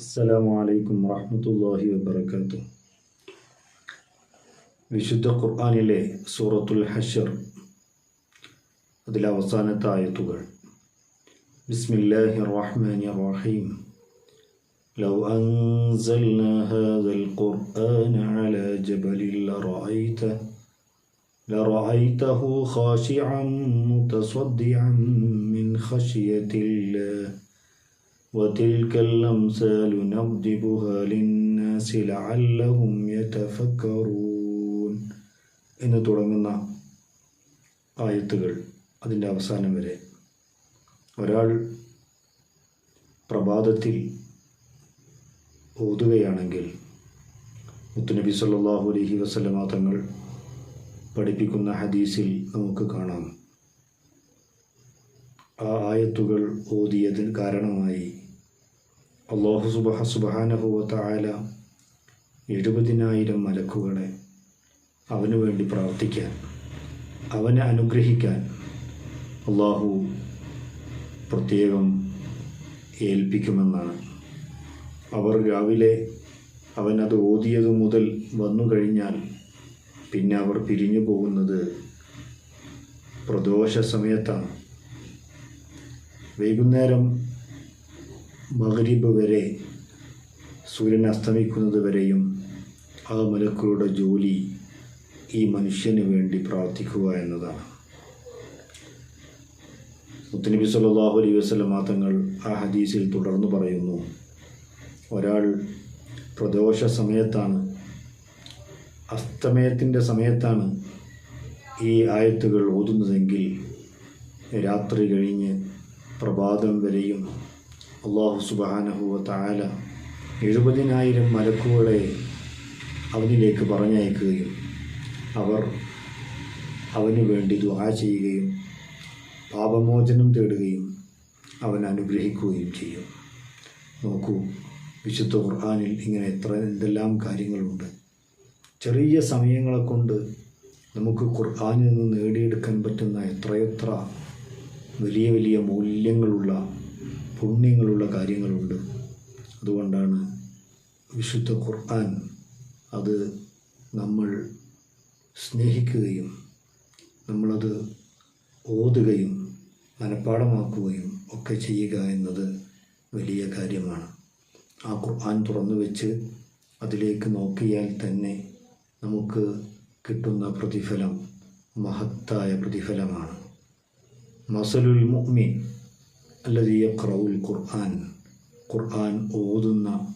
അസ്സലാമു അലൈക്കും വറഹ്മത്തുള്ളാഹി വബറകാതുഹു വിശുദ്ധ ഖുർആനിലെ സൂറത്തുൽ ഹഷർ അതിലെ അവസാനത്തെ ആയത്തുകൾ ബിസ്മില്ലാഹിർ റഹ്മാനിർ റഹീം لو أنزلنا هذا القرآن على جبل لرأيته لرأيته خاشعا متصدعا من خشية الله وتلك الأمثال نضربها للناس لعلهم يتفكرون എന്ന് തുടങ്ങുന്ന ആയത്തുകൾ അതിൻ്റെ അവസാനം വരെ ഒരാൾ പ്രഭാതത്തിൽ ഓതുകയാണെങ്കിൽ മുത്തുനബി സല്ലല്ലാഹു അലൈഹി വസല്ലമ തങ്ങൾ പഠിപ്പിക്കുന്ന ഹദീസിൽ നമുക്ക് കാണാം ആ ആയത്തുകൾ ഓതിയതിന് കാരണമായി അള്ളാഹു സുബഹ സുബഹാനഹുവത്ത ആല എഴുപതിനായിരം മലക്കുകളെ അവനു വേണ്ടി പ്രാർത്ഥിക്കാൻ അവനെ അനുഗ്രഹിക്കാൻ അള്ളാഹു പ്രത്യേകം ഏൽപ്പിക്കുമെന്നാണ്. അവർ രാവിലെ അവനത് ഓതിയതു മുതൽ വന്നു കഴിഞ്ഞാൽ പിന്നെ അവർ പിരിഞ്ഞു പോകുന്നത് പ്രദോഷ സമയത്താണ്. വൈകുന്നേരം മഗ്രിബ് വരെ സൂര്യൻ അസ്തമിക്കുന്നത് വരെയും ആ മലക്കുകളുടെ ജോലി ഈ മനുഷ്യന് വേണ്ടി പ്രാർത്ഥിക്കുക എന്നതാണ്. മുത്തനബി സല്ലല്ലാഹു അലൈ വസ്ലം തങ്ങൾ ആ ഹദീസിൽ തുടർന്ന് പറയുന്നു ഒരാൾ പ്രദോഷ സമയത്താണ് അസ്തമയത്തിന്റെ സമയത്താണ് ഈ ആയത്തുകൾ ഓതുന്നതെങ്കിൽ രാത്രി കഴിഞ്ഞ് പ്രഭാതം വരെയും അള്ളാഹു സുബാനഹുവ താല എഴുപതിനായിരം മലക്കുകളെ അവനിലേക്ക് പറഞ്ഞയക്കുകയും അവർ അവന് വേണ്ടി ദുആ ചെയ്യുകയും പാപമോചനം തേടുകയും അവൻ അനുഗ്രഹിക്കുകയും ചെയ്യും. നോക്കൂ വിശുദ്ധ ഖുർആാനിൽ ഇങ്ങനെ എത്ര എന്തെല്ലാം കാര്യങ്ങളുണ്ട്. ചെറിയ സമയങ്ങളെ കൊണ്ട് നമുക്ക് ഖുർആാനിൽ നിന്ന് നേടിയെടുക്കാൻ പറ്റുന്ന എത്രയെത്ര വലിയ വലിയ മൂല്യങ്ങളുള്ള പുണ്യങ്ങളുള്ള കാര്യങ്ങളുണ്ട്. അതുകൊണ്ടാണ് വിശുദ്ധ ഖുർആൻ അത് നമ്മൾ സ്നേഹിക്കുകയും നമ്മളത് ഓതുകയും മനഃപ്പാടമാക്കുകയും ഒക്കെ ചെയ്യുക എന്നത് വലിയ കാര്യമാണ്. ആ ഖുർആൻ തുറന്നു വെച്ച് അതിലേക്ക് നോക്കിയാൽ തന്നെ നമുക്ക് കിട്ടുന്ന പ്രതിഫലം മഹത്തായ പ്രതിഫലമാണ്. മസലുൽ മുഅ്മിൻ യഖ്റഉൽ ഖുർആൻ. ഖുർആൻ ഓതുന്ന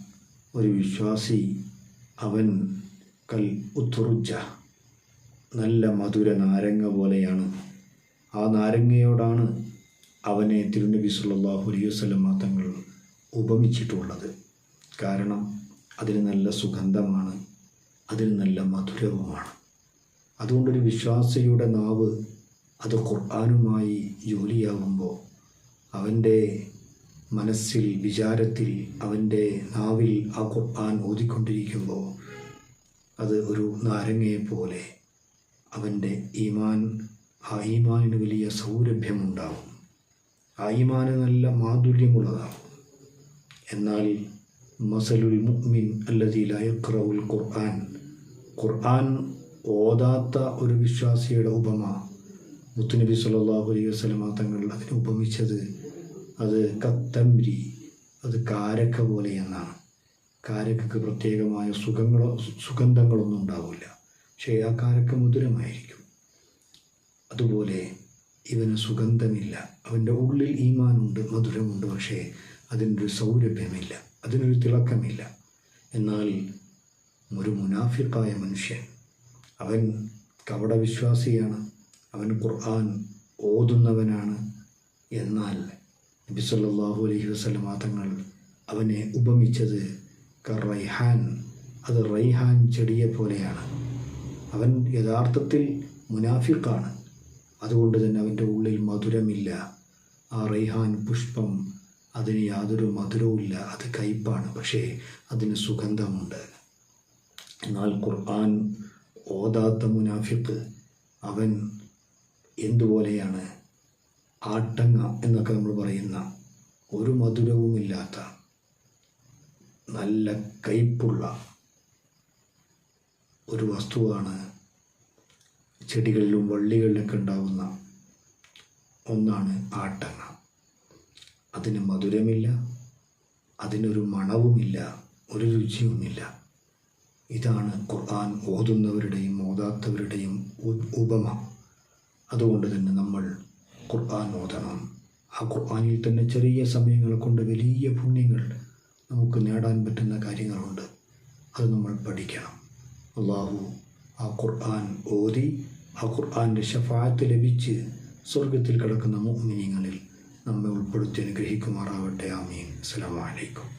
ഒരു വിശ്വാസി അവൻ കൽ ഉത്തുറുജ നല്ല മധുര നാരങ്ങ പോലെയാണ്. ആ നാരങ്ങയോടാണ് അവനെ തിരുനബി സുല്ലാഹു അലൈഹി തങ്ങൾ ഉപമിച്ചിട്ടുള്ളത്. കാരണം അതിന് നല്ല സുഗന്ധമാണ് അതിന് നല്ല മധുരവുമാണ്. അതുകൊണ്ടൊരു വിശ്വാസിയുടെ നാവ് അത് ഖുർആാനുമായി ജോലിയാകുമ്പോൾ അവന്റെ മനസ്സിൽ വിചാരത്തിൽ അവന്റെ നാവിൽ ആ ഖുർആൻ ഓതിക്കൊണ്ടിരിക്കുമ്പോൾ അത് ഒരു നാരങ്ങയെപ്പോലെ അവന്റെ ഈമാൻ ആ ഈമാനിന് വലിയ സൗരഭ്യമുണ്ടാവും. ആ ഈമാന് നല്ല മാധുര്യമുള്ളതാവും. എന്നാൽ മസലുൽ മുഅ്മിൻ അല്ലതി ലയക്റവുൽ ഖുർആൻ ഖുർആൻ ഓതാത്ത ഒരു വിശ്വാസിയുടെ ഉപമ മുത്തുനബി സല്ലല്ലാഹു അലൈഹി വസ്ലമാ തങ്ങൾ അതിന് ഉപമിച്ചത് അത് കത്തംരി അത് കാരക്ക പോലെ എന്നാണ്. കാരക്കക്ക് പ്രത്യേകമായ സുഖങ്ങളോ സുഗന്ധങ്ങളൊന്നും ഉണ്ടാവില്ല. പക്ഷേ ആ കാരക്ക മധുരമായിരിക്കും. അതുപോലെ ഇവന് സുഗന്ധമില്ല. അവന്റെ ഉള്ളിൽ ഈമാനുണ്ട് മധുരമുണ്ട് പക്ഷേ അതിനൊരു സൗരഭ്യമില്ല അതിനൊരു തിളക്കമില്ല. എന്നാൽ ഒരു മുനാഫിക്കായ മനുഷ്യൻ അവൻ കവട വിശ്വാസിയാണ് അവൻ ഖുർആൻ ഓതുന്നവനാണ്. എന്നാൽ നബി സല്ലാഹു അലൈഹി വസ്ലം തങ്ങൾ അവനെ ഉപമിച്ചത് റൈഹാൻ. അത് റൈഹാൻ ചെടിയെ പോലെയാണ്. അവൻ യഥാർത്ഥത്തിൽ മുനാഫിക്കാണ് അതുകൊണ്ട് തന്നെ അവന്റെ ഉള്ളിൽ മധുരമില്ല. ആ റൈഹാൻ പുഷ്പം അതിന് യാതൊരു മധുരവുമില്ല അത് കയ്പാണ്. പക്ഷേ അതിന് സുഗന്ധമുണ്ട്. എന്നാൽ ഖുർആൻ ഓതാത്ത മുനാഫിക്ക് അവൻ എന്തുപോലെയാണ്? ആട്ടങ്ങ എന്നൊക്കെ നമ്മൾ പറയുന്ന ഒരു മധുരവുമില്ലാത്ത നല്ല കയ്പുള്ള ഒരു വസ്തുവാണ് ചെടികളിലും വള്ളികളിലൊക്കെ ഉണ്ടാവുന്ന ഒന്നാണ് ആട്ടങ്ങ. അതിന് മധുരമില്ല അതിനൊരു മണവുമില്ല ഒരു രുചിയുമില്ല. ഇതാണ് ഖുർആൻ ഓതുന്നവരുടെയും ഓതാത്തവരുടെയും ഉപമ. അതുകൊണ്ട് തന്നെ നമ്മൾ ഖുർആൻ ഓതണം. ആ ഖുർആനിൽ തന്നെ ചെറിയ സമയങ്ങൾ കൊണ്ട് വലിയ പുണ്യങ്ങൾ നമുക്ക് നേടാൻ പറ്റുന്ന കാര്യങ്ങളുണ്ട്. അത് നമ്മൾ പഠിക്കണം. അള്ളാഹു ആ ഖുർആൻ ഓതി ആ ഖുർആന്റെ ഷഫാത്ത് ലഭിച്ച് സ്വർഗത്തിൽ കിടക്കുന്ന മുഅ്മിനീങ്ങളിൽ നമ്മെ ഉൾപ്പെടുത്തി അനുഗ്രഹിക്കുമാറാവട്ടെ. ആമീൻ. അസ്സലാമു അലൈക്കും.